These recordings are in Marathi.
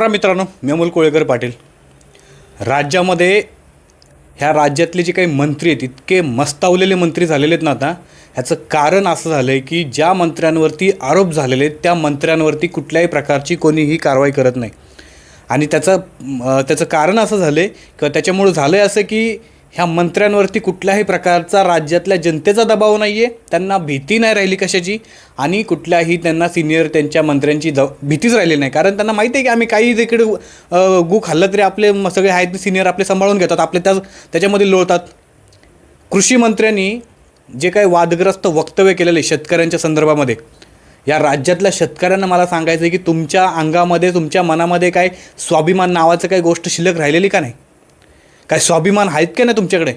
राम मित्रांनो मी अमोल कोळेकर पाटील. राज्यामध्ये ह्या राज्यातले जे काही मंत्री आहेत इतके मस्तावलेले मंत्री झालेले आहेत ना आता ह्याचं कारण असं झालं आहे की ज्या मंत्र्यांवरती आरोप झालेले आहेत त्या मंत्र्यांवरती कुठल्याही प्रकारची कोणीही कारवाई करत नाही. आणि त्याचं त्याचं कारण असं झालं आहे किंवा त्याच्यामुळं झालं आहे असं की ह्या मंत्र्यांवरती कुठल्याही प्रकारचा राज्यातल्या जनतेचा दबाव नाही आहे त्यांना भीती नाही राहिली कशाची? आणि कुठल्याही त्यांना सिनियर त्यांच्या मंत्र्यांची ज भीतीच राहिली नाही. कारण त्यांना माहिती आहे की आम्ही काही तिकडे गू खाल्लं तरी आपले सगळे आहेत सिनियर आपले सांभाळून घेतात. आपले त्या त्याच्यामध्ये लोळतात. कृषी मंत्र्यांनी जे काही वादग्रस्त वक्तव्य केलेले आहे शेतकऱ्यांच्या संदर्भामध्ये या राज्यातल्या शेतकऱ्यांना मला सांगायचं आहे की तुमच्या अंगामध्ये तुमच्या मनामध्ये काय स्वाभिमान नावाचं काही गोष्ट शिल्लक राहिलेली का नाही? काय स्वाभिमान आहेत का नाही तुमच्याकडे?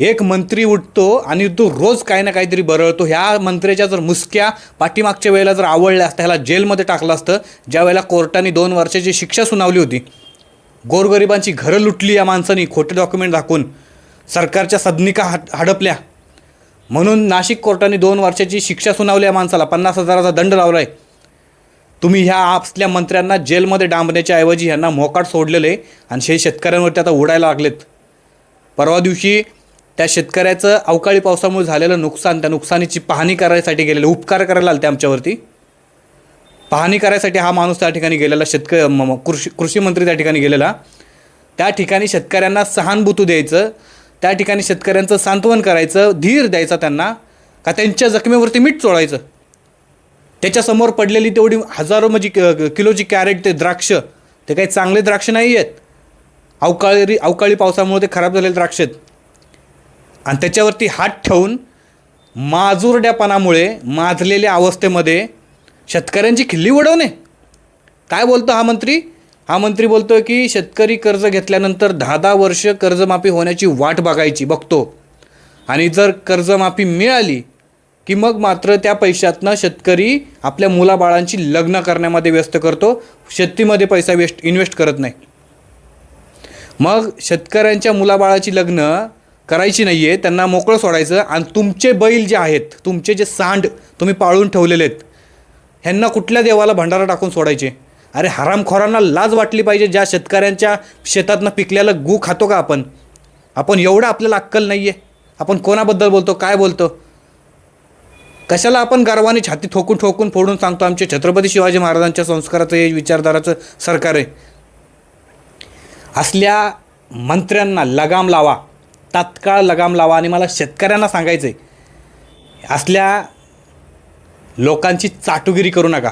एक मंत्री उठतो आणि तो रोज काही ना काहीतरी बरळतो. ह्या मंत्र्याच्या जर मुसक्या पाठीमागच्या वेळेला जर आवडल्या असतं ह्याला जेलमध्ये टाकलं असतं ज्या वेळेला कोर्टाने दोन वर्षाची शिक्षा सुनावली होती. गोरगरिबांची घरं लुटली या माणसानी खोटे डॉक्युमेंट दाखवून. सरकारच्या सदनिका हट हडपल्या. म्हणून नाशिक कोर्टाने दोन वर्षाची शिक्षा सुनावली या माणसाला. पन्नास हजाराचा दंड लावला आहे तुम्ही ह्या आपल्या मंत्र्यांना जेलमध्ये डांबण्याच्या ऐवजी ह्यांना मोकाट सोडलेले आणि हे शेतकऱ्यांवरती आता उडायला लागलेत. परवा दिवशी त्या शेतकऱ्याचं अवकाळी पावसामुळे झालेलं नुकसान त्या नुकसानीची पाहणी करायसाठी गेलेले उपकार करायला आले ते आमच्यावरती. पाहणी करायसाठी हा माणूस त्या ठिकाणी गेलेला शेतक म- कृषी कृषी मंत्री त्या ठिकाणी गेलेला. त्या ठिकाणी शेतकऱ्यांना सहानुभूती द्यायचं त्या ठिकाणी शेतकऱ्यांचं सांत्वन करायचं धीर द्यायचा त्यांना का त्यांच्या जखमेवरती मीठ चोळायचं. त्याच्यासमोर पडलेली तेवढी हजारो म्हणजे किलोची कॅरेट ते द्राक्ष ते काही चांगले द्राक्ष नाही आहेत. अवकाळी अवकाळी पावसामुळे ते खराब झालेले द्राक्ष आहेत. आणि त्याच्यावरती हात ठेवून माजुरड्यापणामुळे माजलेल्या अवस्थेमध्ये शेतकऱ्यांची खिल्ली उडवणे. काय बोलतो हा मंत्री? हा मंत्री बोलतो की शेतकरी कर्ज घेतल्यानंतर दहा दहा वर्ष कर्जमाफी होण्याची वाट बघायची बघतो. आणि जर कर्जमाफी मिळाली की मग मात्र त्या पैशातनं शेतकरी आपल्या मुलाबाळांची लग्न करण्यामध्ये व्यस्त करतो शेतीमध्ये पैसा वेस्ट इन्व्हेस्ट करत नाही. मग शेतकऱ्यांच्या मुलाबाळाची लग्न करायची नाही आहे त्यांना मोकळं सोडायचं आणि तुमचे बैल जे आहेत तुमचे जे सांड तुम्ही पाळून ठेवलेले आहेत ह्यांना कुठल्या देवाला भंडारा टाकून सोडायचे? अरे हरामखोरांना लाज वाटली पाहिजे ज्या शेतकऱ्यांच्या शेतातनं पिकलेलं गू खातो का आपण? आपण एवढं आपल्याला अक्कल नाही आहे आपण कोणाबद्दल बोलतो काय बोलतो? कशाला आपण गर्वाने छाती ठोकून ठोकून फोडून सांगतो? आमचे छत्रपती शिवाजी महाराजांच्या संस्काराचं हे विचारधाराचं सरकार आहे. असल्या मंत्र्यांना लगाम लावा. तात्काळ लगाम लावा आणि मला शेतकऱ्यांना सांगायचं आहे असल्या लोकांची चाटुगिरी करू नका.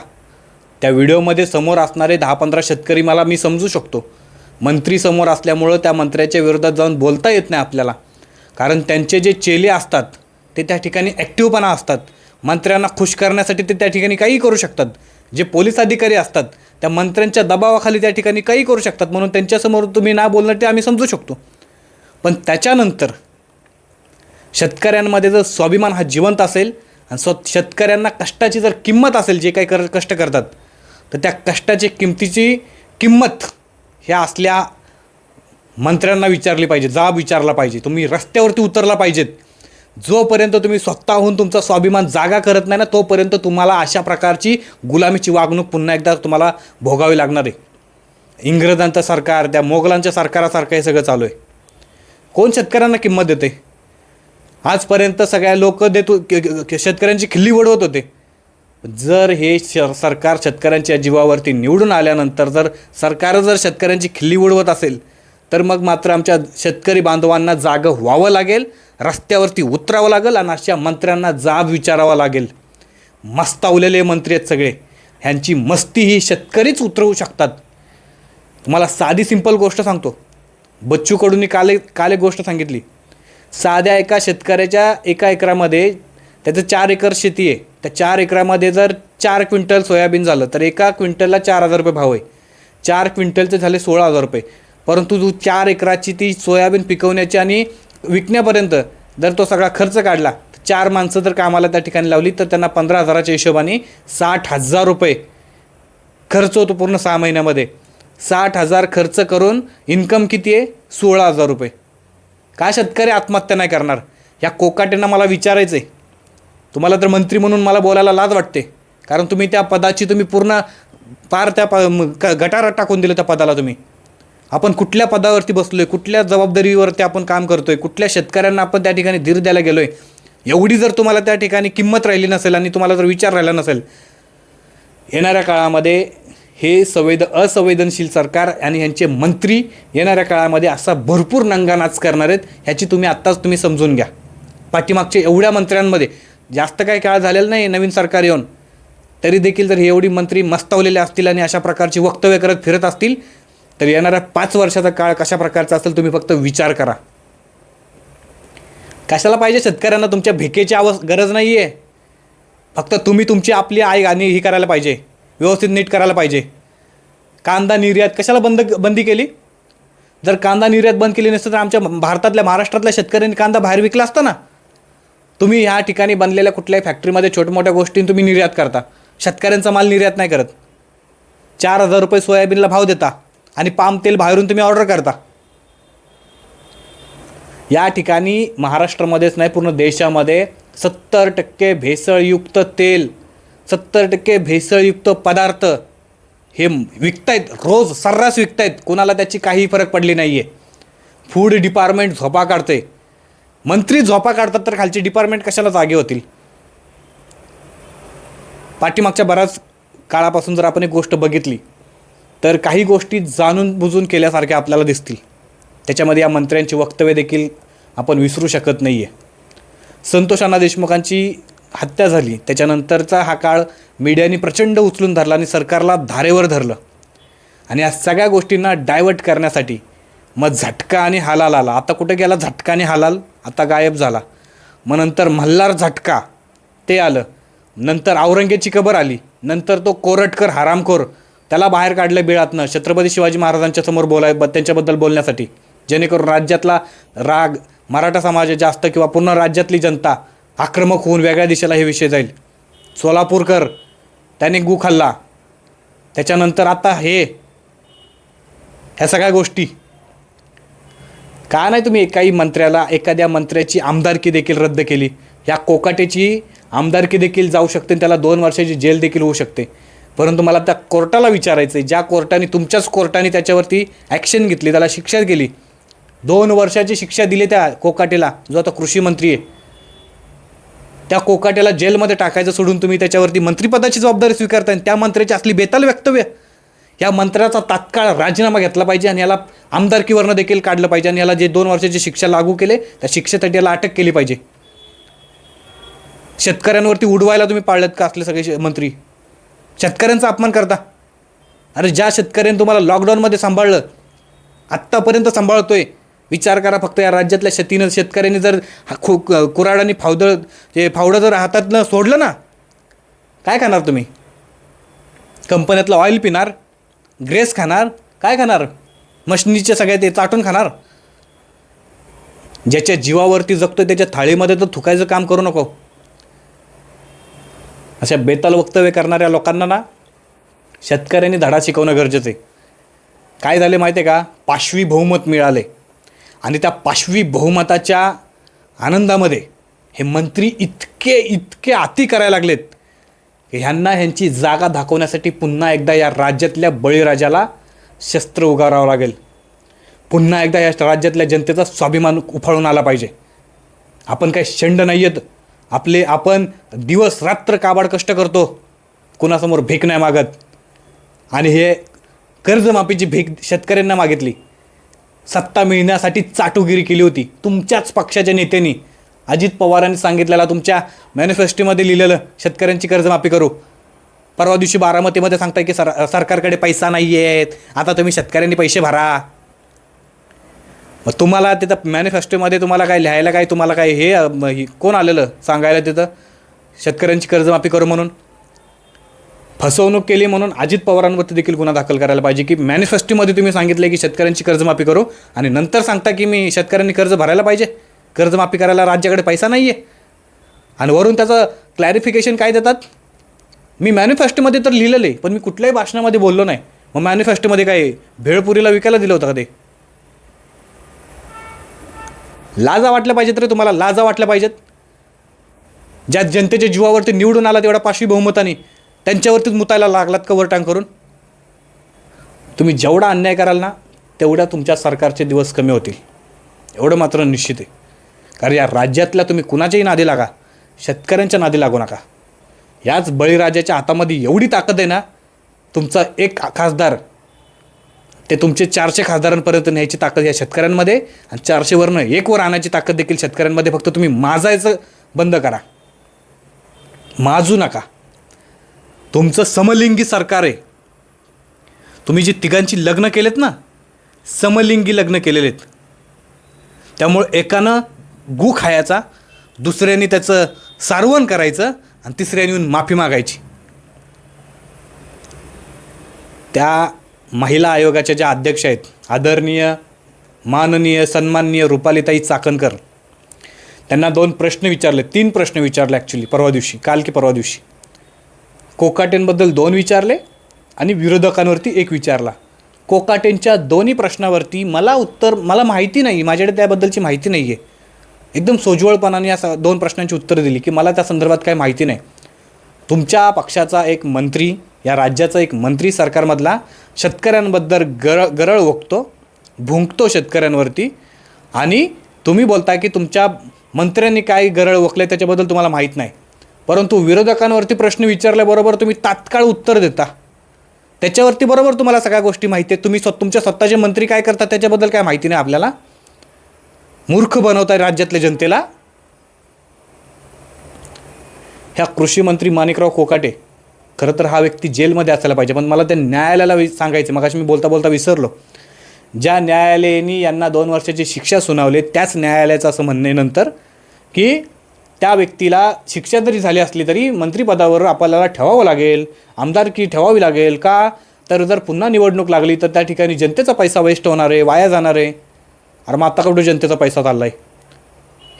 त्या व्हिडिओमध्ये समोर असणारे दहा पंधरा शेतकरी मला मी समजू शकतो. मंत्री समोर असल्यामुळं त्या मंत्र्याच्या विरोधात जाऊन बोलता येत नाही आपल्याला. कारण त्यांचे जे चेले असतात ते त्या ठिकाणी ॲक्टिव्हपणा असतात. मंत्र्यांना खुश करण्यासाठी ते त्या ठिकाणी काही करू शकतात. जे पोलीस अधिकारी असतात त्या मंत्र्यांच्या दबावाखाली त्या ठिकाणी काही करू शकतात म्हणून त्यांच्यासमोर तुम्ही ना बोलणं ते आम्ही समजू शकतो. पण त्याच्यानंतर शेतकऱ्यांमध्ये जर स्वाभिमान हा जिवंत असेल आणि स्व शेतकऱ्यांना कष्टाची जर किंमत असेल जे काही कर कष्ट करतात तर त्या कष्टाची किमतीची किंमत ह्या असल्या मंत्र्यांना विचारली पाहिजे जाब विचारला पाहिजे. तुम्ही रस्त्यावरती उतरला पाहिजेत. जोपर्यंत तुम्ही स्वतःहून तुमचा स्वाभिमान जागा करत नाही ना तोपर्यंत तुम्हाला अशा प्रकारची गुलामीची वागणूक पुन्हा एकदा तुम्हाला भोगावी लागणार आहे. इंग्रजांचं सरकार त्या मोगलांच्या सरकारासारखं हे सगळं चालू आहे. कोण शेतकऱ्यांना किंमत देते? आजपर्यंत सगळ्या लोक देत के- शेतकऱ्यांची खिल्ली वडवत होते. जर हे श सरकार शेतकऱ्यांच्या जीवावरती निवडून आल्यानंतर जर सरकार जर शेतकऱ्यांची खिल्ली उडवत असेल तर मग मात्र आमच्या शेतकरी बांधवांना जागं व्हावं लागेल रस्त्यावरती उतरावं लागेल आणि अशा मंत्र्यांना जाब विचारावा लागेल. मस्तावलेले मंत्री आहेत सगळे. ह्यांची मस्ती ही शेतकरीच उतरवू शकतात. तुम्हाला साधी सिंपल गोष्ट सांगतो. बच्चू कडूंनी काल एक काल एक गोष्ट सांगितली. साध्या एका शेतकऱ्याच्या एका एकरामध्ये त्याचं चार एकर शेती आहे. त्या चार एकरामध्ये जर चार क्विंटल सोयाबीन झालं तर एका क्विंटलला चार हजार रुपये भाव आहे. चार क्विंटलचे झाले सोळा हजार रुपये. परंतु तू चार एकराची ती सोयाबीन पिकवण्याची आणि विकण्यापर्यंत जर तो सगळा खर्च काढला तर चार माणसं जर कामाला त्या ठिकाणी लावली तर त्यांना पंधरा हजाराच्या हिशोबाने साठ हजार रुपये खर्च होतो पूर्ण सहा महिन्यामध्ये. साठ हजार खर्च करून इन्कम किती आहे? सोळा हजार रुपये. का शेतकरी आत्महत्या नाही करणार? ह्या कोकाट्यांना मला विचारायचं आहे तुम्हाला तर मंत्री म्हणून मला बोलायला लाज वाटते. कारण तुम्ही त्या पदाची तुम्ही पूर्ण पार त्या प गटारात टाकून दिलं त्या पदाला तुम्ही. आपण कुठल्या पदावरती बसलो आहे कुठल्या जबाबदारीवरती आपण काम करतो आहे कुठल्या शेतकऱ्यांना आपण त्या ठिकाणी धीर द्यायला गेलो आहे एवढी जर तुम्हाला त्या ठिकाणी किंमत राहिली नसेल आणि तुम्हाला जर विचार राहिला नसेल येणाऱ्या काळामध्ये हे संवेद असंवेदनशील सरकार आणि यांचे मंत्री येणाऱ्या काळामध्ये असा भरपूर नंगानाच करणार आहेत ह्याची तुम्ही आत्ताच तुम्ही समजून घ्या. पाठीमागच्या एवढ्या मंत्र्यांमध्ये जास्त काही काळ झालेला नाही नवीन सरकार येऊन तरी देखील जर हे एवढी मंत्री मस्तावलेले असतील आणि अशा प्रकारची वक्तव्य करत फिरत असतील तर येणाऱ्या पाच वर्षाचा काळ कशा प्रकारचा असेल तुम्ही फक्त विचार करा. कशाला पाहिजे शेतकऱ्यांना तुमच्या भिकेची आव गरज नाही आहे फक्त तुम्ही तुमची आपली आई आणि ही करायला पाहिजे. व्यवस्थित नीट करायला पाहिजे. कांदा निर्यात कशाला बंद बंदी केली? जर कांदा निर्यात बंद केली नसतं तर आमच्या भारतातल्या महाराष्ट्रातल्या शेतकऱ्यांनी कांदा बाहेर विकला असता ना? तुम्ही ह्या ठिकाणी बनलेल्या कुठल्याही फॅक्टरीमध्ये छोट्या मोठ्या गोष्टी तुम्ही निर्यात करता. शेतकऱ्यांचा माल निर्यात नाही करत. चार हजार रुपये सोयाबीनला भाव देता. आणि पाम तेल बाहेरून तुम्ही ऑर्डर करता. या ठिकाणी महाराष्ट्रामध्येच नाही पूर्ण देशामध्ये सत्तर टक्के भेसळयुक्त तेल सत्तर टक्के भेसळयुक्त पदार्थ हे विकतायत रोज सर्रास विकतायत. कोणाला त्याची काही फरक पडली नाही आहे फूड डिपार्टमेंट झोपा काढते. मंत्री झोपा काढतात तर खालची डिपार्टमेंट कशाला जागे होतील? पाठीमागच्या बऱ्याच काळापासून जर आपण एक गोष्ट बघितली तर काही गोष्टी जाणून बुजून केल्यासारख्या आपल्याला दिसतील. त्याच्यामध्ये या मंत्र्यांची वक्तव्य देखील आपण विसरू शकत नाही आहे संतोष अण्णा देशमुखांची हत्या झाली. त्याच्यानंतरचा हा काळ मीडियाने प्रचंड उचलून धरला आणि सरकारला धारेवर धरलं. आणि या सगळ्या गोष्टींना डायवर्ट करण्यासाठी मग झटका आणि हालाल आला. आता कुठे गेला? झटका आणि हालाल? आता गायब झाला. मग नंतर मल्हार झटका. ते आलं. नंतर औरंगेची कबर आली. नंतर तो कोरटकर हरामखोर त्याला बाहेर काढलं बिळातनं छत्रपती शिवाजी महाराजांच्या समोर बोलाय त्यांच्याबद्दल बोलण्यासाठी. जेणेकरून राज्यातला राग मराठा समाज जास्त किंवा पूर्ण राज्यातली जनता आक्रमक होऊन वेगळ्या दिशेला हे विषय जाईल. सोलापूरकर त्याने गु खाल्ला. त्याच्यानंतर आता हे ह्या सगळ्या गोष्टी. का नाही तुम्ही एकाही मंत्र्याला एखाद्या मंत्र्याची आमदारकी देखील रद्द केली? या कोकाटेची आमदारकी देखील जाऊ शकते आणि त्याला दोन वर्षाची जेल देखील होऊ शकते. परंतु मला त्या कोर्टाला विचारायचं आहे ज्या कोर्टाने तुमच्याच कोर्टाने त्याच्यावरती ॲक्शन घेतली त्याला शिक्षा केली. दोन वर्षाची शिक्षा दिली त्या कोकाटेला जो आता कृषी मंत्री आहे. त्या कोकाट्याला जेलमध्ये टाकायचं सोडून तुम्ही त्याच्यावरती मंत्रिपदाची जबाबदारी स्वीकारता आणि त्या मंत्र्याची असली बेताल वक्तव्य. या मंत्र्याचा तात्काळ राजीनामा घेतला पाहिजे आणि याला आमदारकीवरनं देखील काढलं पाहिजे आणि याला जे दोन वर्षाची शिक्षा लागू केले त्या शिक्षेसाठी याला अटक केली पाहिजे. शेतकऱ्यांवरती उडवायला तुम्ही पाळलेत का असले सगळे मंत्री? शेतकऱ्यांचा अपमान करता. अरे ज्या शेतकऱ्यांनी तुम्हाला लॉकडाऊनमध्ये सांभाळलं आत्तापर्यंत सांभाळतोय विचार करा फक्त या राज्यातल्या शेतीनं शेतकऱ्यांनी जर खो खु कुराड आणि फावदळ ते फावडं जर हातातनं सोडलं ना काय खाणार तुम्ही? कंपन्यातलं ऑइल पिणार ग्रेस खाणार काय खाणार? मशनीचे सगळ्या ते चाटून खाणार? ज्याच्या जीवावरती जगतो त्याच्या थाळीमध्ये तर थुकायचं काम करू नको. अशा बेताल वक्तव्य करणाऱ्या लोकांना ना शेतकऱ्यांनी धडा शिकवणं गरजेचं आहे. काय झाले माहिती आहे का? पाशवी बहुमत मिळाले. आणि त्या पाशवी बहुमताच्या आनंदामध्ये हे मंत्री इतके इतके अति करायला लागलेत की ह्यांना ह्यांची जागा दाखवण्यासाठी पुन्हा एकदा या राज्यातल्या बळीराजाला शस्त्र उगारावं लागेल. पुन्हा एकदा या राज्यातल्या जनतेचा स्वाभिमान उफाळून आला पाहिजे. आपण काही शंड नाही आहेत आपले आपण दिवस रात्र काबाड कष्ट करतो कुणासमोर भीक नाही मागत. आणि हे कर्जमाफीची भीक शेतकऱ्यांना मागितली. सत्ता मिळण्यासाठी चाटुगिरी केली होती. तुमच्याच पक्षाच्या नेत्यांनी अजित पवारांनी सांगितलेला तुमच्या मॅनिफेस्टोमध्ये लिहिलेलं शेतकऱ्यांची कर्जमाफी करू. परवा दिवशी बारामतीमध्ये सांगताय की सर सरकारकडे पैसा नाही आहेत आता तुम्ही शेतकऱ्यांनी पैसे भरा. मग तुम्हाला तिथं मॅनिफेस्टोमध्ये तुम्हाला काय लिहायला काय तुम्हाला काय हे म, ही- कोण आलेलं सांगायला तिथं? शेतकऱ्यांची कर्जमाफी करू म्हणून? फसवणूक केली म्हणून अजित पवारांवरती देखील गुन्हा दाखल करायला पाहिजे की मॅनिफेस्टोमध्ये तुम्ही सांगितलं की शेतकऱ्यांची कर्जमाफी करू आणि नंतर सांगता की मी शेतकऱ्यांनी कर्ज भरायला पाहिजे. कर्जमाफी करायला राज्याकडे पैसा नाही आहे आणि वरून त्याचं क्लॅरिफिकेशन काय देतात? मी मॅनिफेस्टोमध्ये तर लिहिलेलं आहे पण मी कुठल्याही भाषणामध्ये बोललो नाही. मग मॅनिफेस्टोमध्ये काय भेळपुरीला विकायला दिलं होतं का ते? लाजा वाटल्या पाहिजेत रे तुम्हाला लाजा वाटल्या पाहिजेत. ज्या जनतेच्या जीवावरती निवडून आला तेवढा पाशवी बहुमताने त्यांच्यावरतीच मुतायला लागलात कवर टांग करून? तुम्ही जेवढा अन्याय कराल ना तेवढ्या तुमच्या सरकारचे दिवस कमी होतील. एवढं मात्र निश्चित आहे. कारण या राज्यातल्या तुम्ही कुणाच्याही नादी लागा शेतकऱ्यांच्या नादी लागू नका. याच बळीराजाच्या हातामध्ये एवढी ताकद आहे ना तुमचा एक खासदार ते तुमचे चारशे खासदारांपर्यंत न्यायची ताकद या शेतकऱ्यांमध्ये आणि चारशेवरनं एकवर आणायची ताकद देखील शेतकऱ्यांमध्ये. फक्त तुम्ही माजायचं बंद करा. माजू नका. तुमचं समलिंगी सरकार आहे. तुम्ही जी तिघांची लग्न केलेत ना समलिंगी लग्न केलेले आहेत त्यामुळे एकानं गू खायचा दुसऱ्याने त्याचं सारवण करायचं आणि तिसऱ्याने येऊन माफी मागायची. त्या महिला आयोगाच्या ज्या अध्यक्ष आहेत आदरणीय माननीय सन्माननीय रुपालीताई चाकणकर त्यांना दोन प्रश्न विचारले तीन प्रश्न विचारले ॲक्च्युली परवा दिवशी काल की परवा दिवशी. कोकाटेंबद्दल दोन विचारले आणि विरोधकांवरती एक विचारला. कोकाटेंच्या दोन्ही प्रश्नावरती मला उत्तर मला माहिती नाही माझ्याकडे त्याबद्दलची माहिती नाही आहे एकदम सोज्वळपणाने या स- दोन प्रश्नांची उत्तरं दिली की मला त्या संदर्भात काही माहिती नाही. तुमच्या पक्षाचा एक मंत्री या राज्याचा एक मंत्री सरकारमधला शेतकऱ्यांबद्दल गर गरळ ओकतो भुंकतो शेतकऱ्यांवरती. आणि तुम्ही बोलताय की तुमच्या मंत्र्यांनी काय गरळ ओकले त्याच्याबद्दल तुम्हाला माहीत नाही. परंतु विरोधकांवरती प्रश्न विचारल्याबरोबर तुम्ही तात्काळ उत्तर देता. त्याच्यावरती बरोबर तुम्हाला सगळ्या गोष्टी माहिती आहेत. तुम्ही स्व तुमच्या स्वतःचे मंत्री काय करतात त्याच्याबद्दल काय माहिती नाही आपल्याला. मूर्ख बनवताय राज्यातल्या जनतेला. ह्या कृषी मंत्री माणिकराव कोकाटे खरं तर हा व्यक्ती जेलमध्ये असायला पाहिजे पण मला त्या न्यायालयाला वि- सांगायचं मग मी बोलता बोलता विसरलो. ज्या न्यायालयाने यांना दोन वर्षाची शिक्षा सुनावली त्याच न्यायालयाचं असं म्हणणं नंतर की त्या व्यक्तीला शिक्षा जरी झाली असली तरी मंत्रिपदावर आपल्याला ठेवावं लागेल आमदारकी ठेवावी लागेल का? तर जर पुन्हा निवडणूक लागली तर त्या ठिकाणी जनतेचा पैसा वेस्ट होणार आहे वाया जाणार. आहे अरे मग आता कुठे जनतेचा पैसा चालला आहे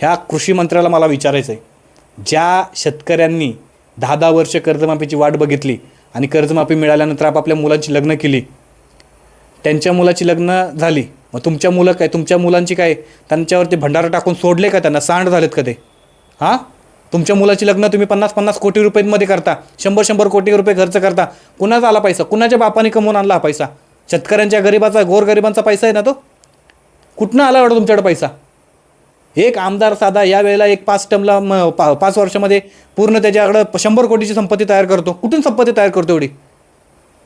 ह्या कृषी मंत्र्याला मला विचारायचं आहे ज्या शेतकऱ्यांनी दहा दहा वर्ष कर्जमाफीची वाट बघितली आणि कर्जमाफी मिळाल्यानंतर आपापल्या मुलांची लग्न केली. त्यांच्या मुलाची लग्न झाली. मग तुमच्या मुलं काय? तुमच्या मुलांची काय? त्यांच्यावरती भंडारा टाकून सोडले का त्यांना? सांड झालेत का ते? हां? तुमच्या मुलाची लग्न तुम्ही पन्नास पन्नास कोटी रुपयांमध्ये करता. शंभर शंभर कोटी रुपये खर्च करता. कुणाचा आला पैसा? कुणाच्या बापाने कमवून आणला हा पैसा? शेतकऱ्यांच्या गरिबाचा गोरगरिबांचा पैसा आहे ना तो? कुठनं आला एवढा तुमच्याकडे पैसा? एक आमदार साधा या वेळेला एक पाच टर्मला म पा पाच वर्षामध्ये पूर्ण त्याच्याकडं शंभर कोटीची संपत्ती तयार करतो. कुठून संपत्ती तयार करतो एवढी?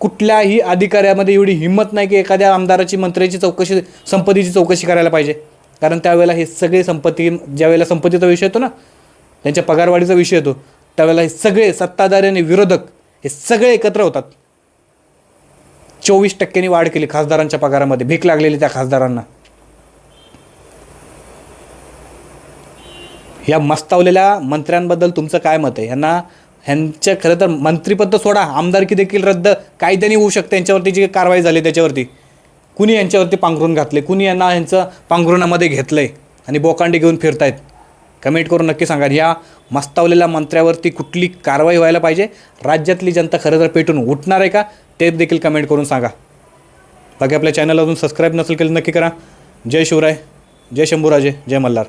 कुठल्याही अधिकाऱ्यामध्ये एवढी हिंमत नाही की एखाद्या आमदाराची मंत्र्याची चौकशी संपत्तीची चौकशी करायला पाहिजे. कारण त्यावेळेला हे सगळे संपत्ती ज्यावेळेला संपत्तीचा विषय येतो ना त्यांच्या पगारवाढीचा विषय येतो त्यावेळेला हे सगळे सत्ताधारी आणि विरोधक हे सगळे एकत्र होतात. चोवीस टक्क्यांनी वाढ केली खासदारांच्या पगारामध्ये भीक लागलेली त्या खासदारांना. या मस्तावलेल्या मंत्र्यांबद्दल तुमचं काय मत आहे? यांना ह्यांच्या खरं तर मंत्रिपद तर सोडा. आमदारकी देखील रद्द. कायद्याने होऊ शकते. यांच्यावरती जी कारवाई झाली त्याच्यावरती. कुणी यांच्यावरती पांघरून घातले? कुणी यांना यांचं पांघरुणामध्ये घेतलं आहे आणि बोकांडी घेऊन फिरतायत? कमेंट करून नक्की सांगा. ह्या मस्तावलेल्या मंत्र्यावरती कुठली कारवाई व्हायला पाहिजे? राज्यातली जनता खरं तर पेटून उठणार आहे का? ते देखील कमेंट करून सांगा. बाकी आपल्या चॅनल अजून सबस्क्राईब नसेल केलं नक्की करा. जय शिवराय. जय शंभूराजे. जय मल्हार.